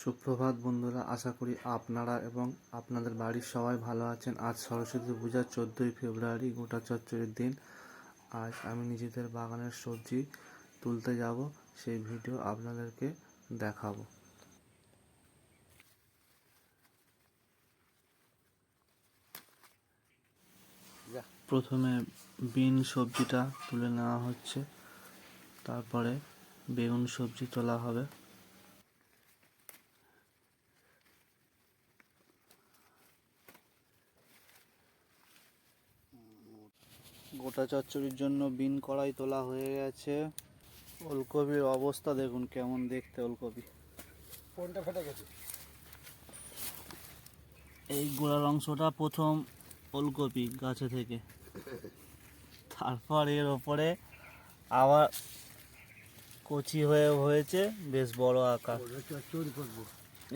সুপ্রভাত বন্ধুরা, আশা করি আপনারা এবং আপনাদের বাড়ির সবাই ভালো আছেন। আজ সরস্বতী পূজার চোদ্দোই ফেব্রুয়ারি, গোটা চচ্চড়ির দিন। আজ আমি নিজেদের বাগানের সবজি তুলতে যাব, সেই ভিডিও আপনাদেরকে দেখাবো। প্রথমে বিন সবজিটা তুলে নেওয়া হচ্ছে, তারপরে বেগুন সবজি তোলা হবে। গোটা চচ্চড়ির জন্য বিন কড়াই তোলা হয়ে গেছে। ওলকপির অবস্থা দেখুন কেমন দেখতে ওলকপি। কোনটা ফেটে গেছে? এই গোড়ার অংশটা প্রথম ওলকপি গাছে থেকে। তারপর এর ওপরে আবার কচি হয়ে হয়েছে বেশ বড় আকার।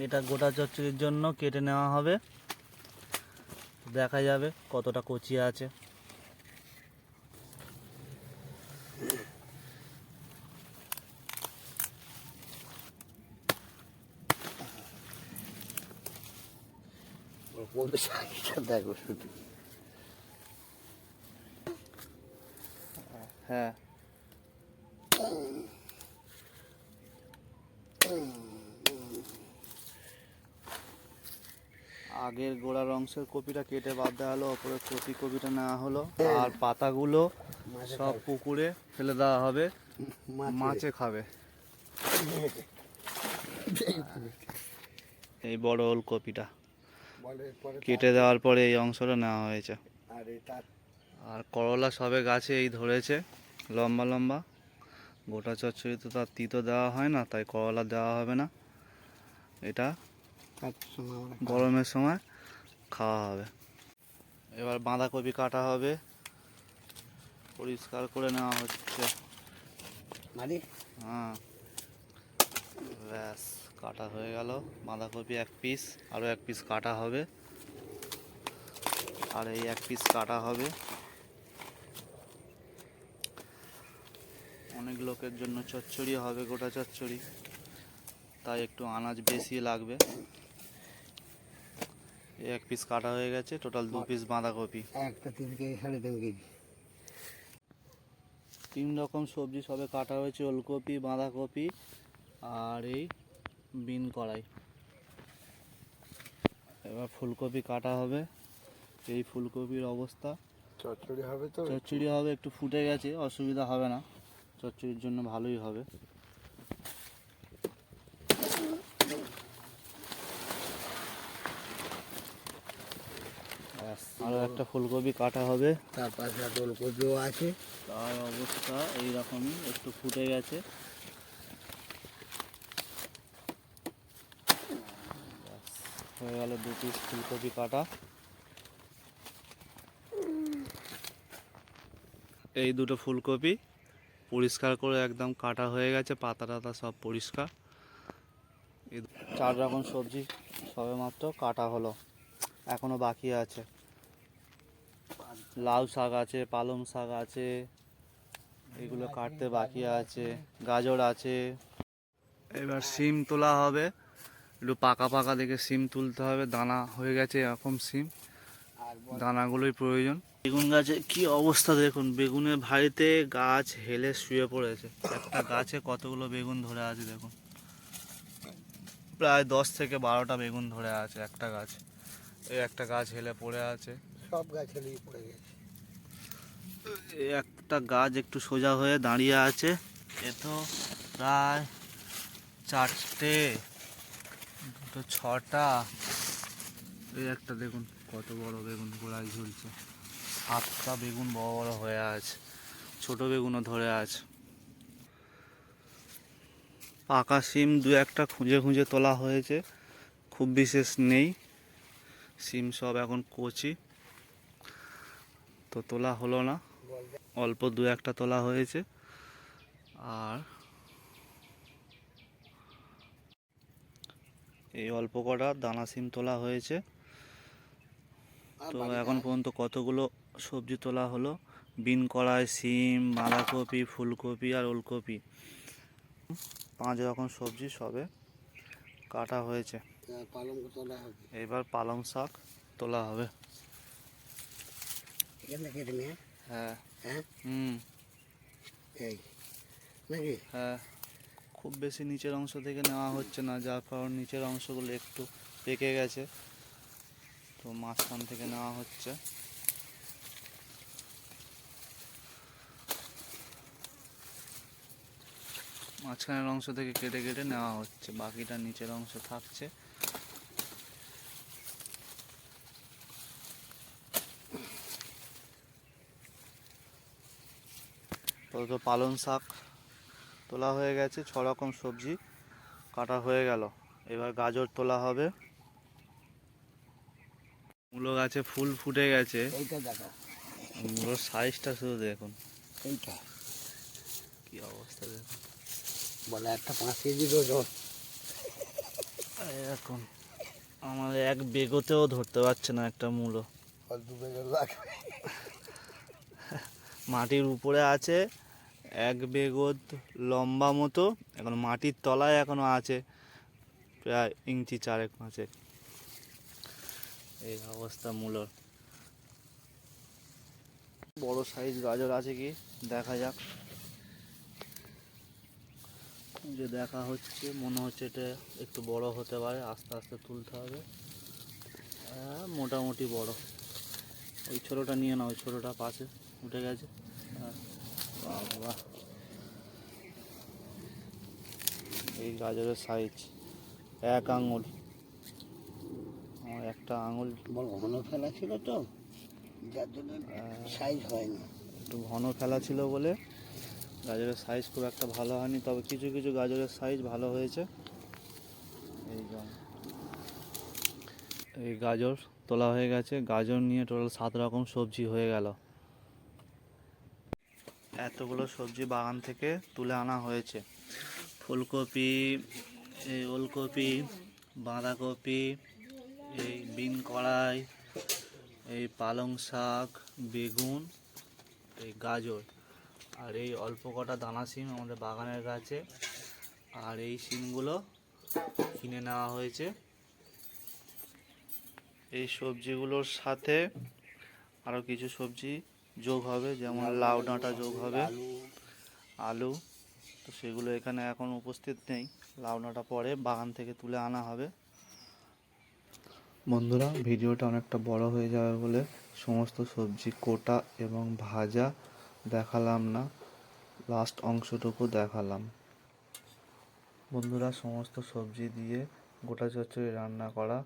এটা গোটা চচ্চড়ির জন্য কেটে নেওয়া হবে। দেখা যাবে কতটা কচি আছে। দেখো শুধু। হ্যাঁ। আগের গোড়ার অংশের কপিটা কেটে বাদ দেওয়া হলো ওপরে কচি কপিটা নেওয়া হলো আর পাতাগুলো সব পুকুরে ফেলে দেওয়া হবে মাছে। খাবে। এই বড় ওলকপিটা বলে পরে কেটে দেওয়ার পরে এই অংশটা নেওয়া হয়েছে। আর করলা সবে গাছে এই ধরেছে লম্বা লম্বা। গোটা চচ্চড়ি তো তার তিতো দেওয়া হয় না তাই করলা দেওয়া হবে না। এটা গরমের সময় খাওয়া হবে। এবার বাঁধাকপি কাটা হবে। পরিষ্কার করে নেওয়া হচ্ছে। হ্যাঁ। ব্যাস। কাটা হয়ে গেল। বাঁধাকপি এক পিস আরও এক পিস কাটা হবে। আর এই এক পিস কাটা হবে। অনেক লোকের জন্য চচ্চড়ি হবে গোটা চচ্চড়ি। তাই একটু আনাজ বেশি লাগবে। এই এক পিস কাটা হয়ে গেছে টোটাল দু পিস বাঁধাকপি। একটা তিন কেজি সাড়ে তিন কেজি। তিন রকম সবজি সবে কাটা হয়েছে ওলকপি বাঁধাকপি আর এই বিন করাই এবার ফুলকপি কাটা হবে। এই ফুলকপির অবস্থা। চচ্চড়ি হবে তো? চচ্চড়ি হবে একটু ফুটে গেছে অসুবিধা হবে না। চচ্চড়ির জন্য ভালোই হবে। আরও একটা ফুলকপি কাটা হবে। তার পাশে ওলকপিও আছে। তার অবস্থা এইরকমই একটু ফুটে গেছে। হয়ে গেল দু পিস ফুলকপি কাটা। এই দুটো ফুলকপি পরিষ্কার করে একদম কাটা হয়ে গেছে, পাতা টাতা সব পরিষ্কার। চার রকম সবজি সবে মাত্র কাটা হলো, এখনও বাকি আছে। লাউ শাক আছে, পালং শাক আছে, এগুলো কাটতে বাকি আছে, গাজর আছে। এবার সিম তোলা হবে। একটু পাকা পাকা দেখে সিম তুলতে হবে দানা হয়ে গেছে এরকম সিম। আর দানাগুলোই প্রয়োজন। বেগুন গাছে কি অবস্থা দেখুন বেগুনের ভারিতে গাছ হেলে শুয়ে পড়েছে। একটা গাছে কতগুলো বেগুন ধরে আছে দেখুন। প্রায় দশ থেকে বারোটা বেগুন ধরে আছে একটা গাছ। এই একটা গাছ হেলে পড়ে আছে। সব গাছ লিয়ে পড়ে গেছে। একটা গাছ একটু সোজা হয়ে দাঁড়িয়ে আছে। এ তো প্রায় চারটে দুটো ছটা। এই একটা দেখুন, কত বড় বেগুন গোড়ায় ঝুলছে। সাতটা বেগুন বড় বড় হয়ে আছে, ছোট বেগুনও ধরে আছে। পাকা সিম দু একটা খুঁজে খুঁজে তোলা হয়েছে, খুব বিশেষ নেই। সিম সব এখন কচি, তো তোলা হলো না। অল্প দু একটা তোলা হয়েছে। আর এই অল্প কটা দানা সিম তোলা হয়েছে। তো এখন পর্যন্ত কতগুলো সবজি তোলা হলো? বিন কড়াই সিম বাঁধাকপি ফুলকপি আর ওলকপি। পাঁচ রকম সবজি সবে কাটা হয়েছে। এবার পালং শাক তোলা হবে। হ্যাঁ। হ্যাঁ? হুম। হ্যাঁ। খুব বেশি নিচের অংশ থেকে নেওয়া হচ্ছে না, যার কারণ নিচের অংশগুলো একটু পেকে গেছে। তো মাঝখান থেকে নেওয়া হচ্ছে। মাঝখানের অংশ থেকে কেটে কেটে নেওয়া হচ্ছে, বাকিটা নিচের অংশ থাকছে। তো পালং শাক তোলা হয়ে গেছে ছ রকম সবজি কাটা হয়ে গেল। এবার গাজর তোলা হবে। মূলো গাছে ফুল ফুটে গেছে। মূলোর সাইজটা শুধু দেখুন। এইটা। কি অবস্থা দেখুন। বলে একটা পাঁচ কেজি ওজন। এখন আমার এক বেগোতেও ধরতে পারছে না একটা মূলো। মাটির উপরে আছে। এক বেগত লম্বা মতো এখন মাটির তলায় এখনও আছে প্রায় ইঞ্চি চারেক পাঁচেক। এই অবস্থা মূলর। বড় সাইজ গাজর আছে কি? দেখা যাক। যে দেখা হচ্ছে মনে হচ্ছে এটা একটু বড় হতে পারে আস্তে আস্তে তুলতে হবে। হ্যাঁ, মোটামুটি বড়। ওই ছোটোটা নিয়ে না ওই ছোটোটা পাশে উঠে গেছে। হ্যাঁ, বাবা এই গাজরের সাইজ এক আঙুল। আমার একটা আঙুল। ঘন ফেলা ছিল তো যার জন্য সাইজ হয়নি। একটু ঘন ফেলা ছিল বলে গাজরের সাইজ খুব একটা ভালো হয়নি তবে কিছু কিছু গাজরের সাইজ ভালো হয়েছে। এই এই গাজর তোলা হয়ে গেছে। গাজর নিয়ে টোটাল সাত রকম সবজি হয়ে গেল। এতগুলো সবজি বাগান থেকে তুলে আনা হয়েছে। ফুলকপি, এই ওলকপি, বাঁধাকপি, এই বিন কড়াই, এই পালং শাক, বেগুন, এই গাজর, আর এই অল্প কটা দানা সিম আমাদের বাগানের গাছে আর এই সিমগুলো কিনে নেওয়া হয়েছে। এই সবজিগুলোর সাথে আরও কিছু সবজি যোগ হবে যেমন লাউ ডাঁটা যোগ হবে আলু। তো সেগুলো এখানে এখন উপস্থিত নেই। লাউ ডাঁটা পরে বাগান থেকে তুলে আনা হবে। বন্ধুরা ভিডিওটা অনেকটা বড় হয়ে যাবে বলে সমস্ত সবজি কোটা এবং ভাজা দেখালাম না। লাস্ট অংশটুকু দেখালাম। বন্ধুরা সমস্ত সবজি দিয়ে গোটা চচ্চড়ি রান্না করা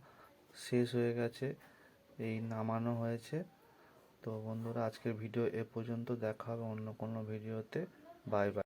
শেষ হয়ে গেছে। এই নামানো হয়েছে। তো বন্ধুরা আজকের ভিডিও এ পর্যন্ত। দেখা হবে অন্য কোনো ভিডিওতে। Bye bye.